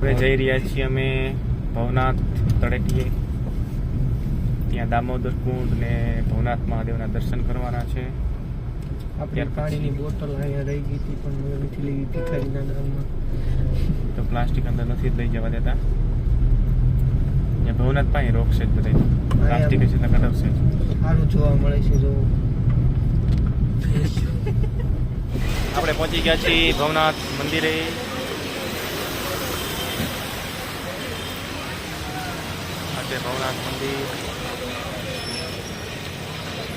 હવે જઈ રહ્યા છીએ અમે ભવનાથ તળેટીએ. ત્યાં દામોદર કુંડ ને ભવનાથ મહાદેવના દર્શન કરવાના છે. અત્યારે પાણીની બોટલ અહીંયા રહી ગઈ હતી પણ મેં નથી લઈ હતી ખરીના ગામમાં તો પ્લાસ્ટિક અંદર નથી લઈ જવા દેતા. ભવનાથ પાસે રોકશે જ બધા પ્લાસ્ટિક છે કઢાવશે સારું જોવા મળે છે જો. આપણે પહોંચી ગયા છીએ ભવનાથ મંદિરે. છે ભવનાથ મંદિર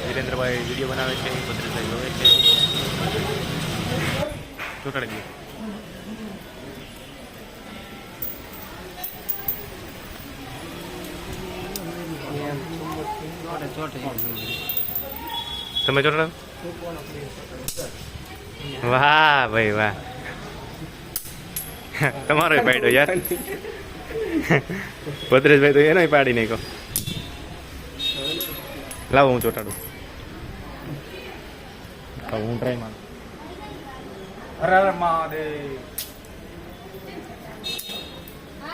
વિરેન્દ્રભાઈ વીડિયો બનાવે છે ભદ્રેશભાઈ જોવે છે. ચોટાડી દઈએ. તમે ચોટાડો વાહ ભાઈ, વાહ. તમારો ભાઈ યાર. ભદ્રેશભાઈ તો એનો પાડી નાખ્યો. લાવો હું ચોટાડું. હું ટ્રાય મારું. હર હર મહાદેવ.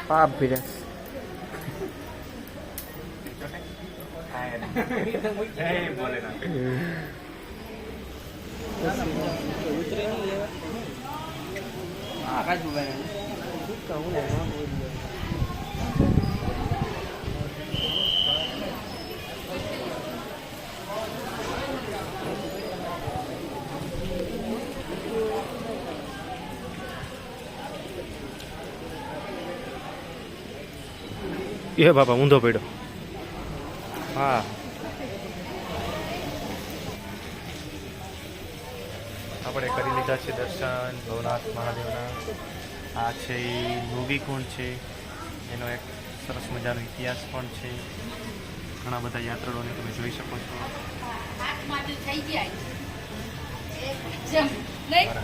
પાપ ભીડસ જય એ બાપા ઊંધો પડ્યો. હા. આપણે કરી લીધા છે દર્શન ભવનાથ મહાદેવના. આ છે એ કુંડ છે. એનો એક સરસ મજાનો ઇતિહાસ પણ છે. ઘણા બધા યાત્રાળુઓને તમે જોઈ શકો છો.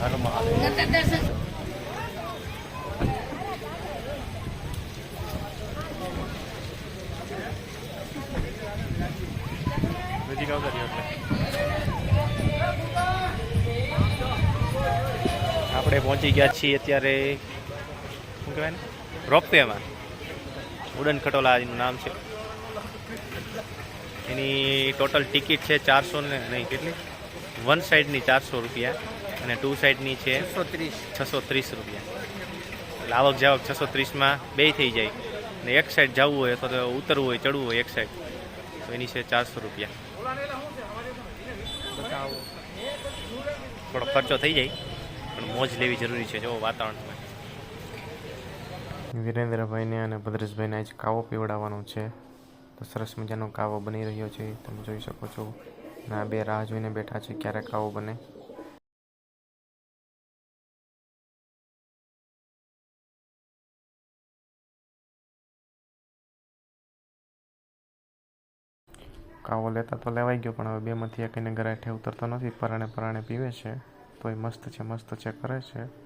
હર મહાદેવ. નજીક આવતા રહ્યો એટલે આપણે પહોંચી ગયા છીએ અત્યારે શું કહેવાય ને? રોપવેમાં. ઉડન ખટોલા એનું નામ છે. એની ટોટલ ટિકિટ છે ચારસો ને નહીં કેટલી? વન સાઈડની ચારસો રૂપિયા અને ટુ સાઈડની છે છસો ત્રીસ. રૂપિયા. એટલે આવક જાવક છસો ત્રીસમાં બે થઈ જાય. ને એક સાઈડ જવું હોય અથવા તો ઉતરવું હોય ચડવું હોય એક સાઈડ તો એની છે ચારસો રૂપિયા. થોડો ખર્ચો થઈ જાય, પણ મોજ લેવી જરૂરી છે, જો વાતાવરણ વિરેન્દ્રભાઈને અને ભદ્રેશભાઈને આજ કાવો પીવડાવવાનો છે. તો સરસ મજાનો કાવો બની રહ્યો છે, તમે જોઈ શકો છો. આ બે રાહ જોઈને બેઠા છે, ક્યારે કાવો બને. કાવો લેતા તો લેવાઈ ગયો, પણ હવે બેમાંથી એકને ગરાઠે ઉતરતો નથી, પરાણે પરાણે પીવે છે. તોય મસ્ત છે મસ્ત છે, કરે છે.